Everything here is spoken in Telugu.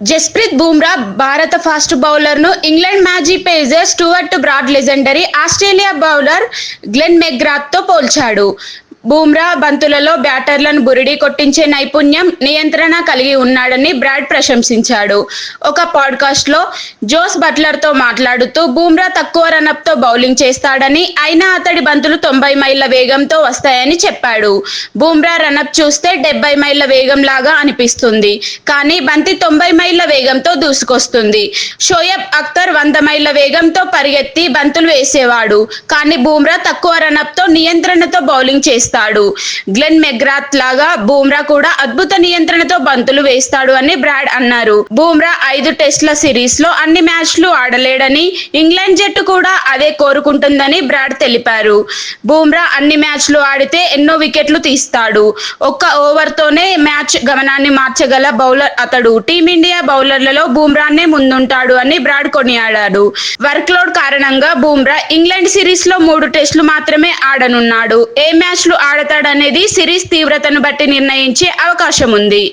జస్ప్రీత్ బూమ్రా భారత ఫాస్ట్ బౌలర్ను England మ్యాజీ pacer Stuart Broad legendary Australia bowler Glenn మెగ్రాత్తో పోల్చాడు. బూమ్రా బంతులలో బ్యాటర్లను బురిడి కొట్టించే నైపుణ్యం నియంత్రణ కలిగి ఉన్నాడని బ్రాడ్ ప్రశంసించాడు. ఒక పాడ్కాస్ట్లో జోస్ బట్లర్తో మాట్లాడుతూ బూమ్రా తక్కువ రనప్తో బౌలింగ్ చేస్తాడని అయినా అతడి బంతులు తొంభై మైళ్ళ వేగంతో వస్తాయని చెప్పాడు. బూమ్రా రనప్ చూస్తే డెబ్బై మైళ్ళ వేగం లాగా అనిపిస్తుంది. కానీ బంతి తొంభై మైళ్ళ వేగంతో దూసుకొస్తుంది. షోయబ్ అఖ్తర్ వంద మైళ్ళ వేగంతో పరిగెత్తి బంతులు వేసేవాడు. కానీ బూమ్రా తక్కువ రనప్తో నియంత్రణతో బౌలింగ్ చేస్తాడు. గ్లెన్ మెగ్రాత్ లాగా బూమ్రా కూడా అద్భుత నియంత్రణతో బంతులు వేస్తాడు అని బ్రాడ్ అన్నారు. బూమ్రా ఐదు టెస్ట్ల సిరీస్లో అన్ని మ్యాచ్లు ఆడలేడని ఇంగ్లాండ్ జట్టు కూడా అదే కోరుకుంటుందని బ్రాడ్ తెలిపారు. బూమ్రా అన్ని మ్యాచ్లు ఆడితే ఎన్నో వికెట్లు తీస్తాడు. ఒక్క ఓవర్ తోనే మ్యాచ్ గమనాన్ని మార్చగల బౌలర్ అతడు. టీమిండియా బౌలర్లలో బూమ్రానే ముందుంటాడు అని బ్రాడ్ కొనియాడాడు. వర్క్ లోడ్ కారణంగా బూమ్రా ఇంగ్లాండ్ సిరీస్లో మూడు టెస్టులు మాత్రమే ఆడనున్నాడు. ఏ మ్యాచ్లు ఆడతాడనేది సిరీస్ తీవ్రతను బట్టి నిర్ణయించే అవకాశం ఉంది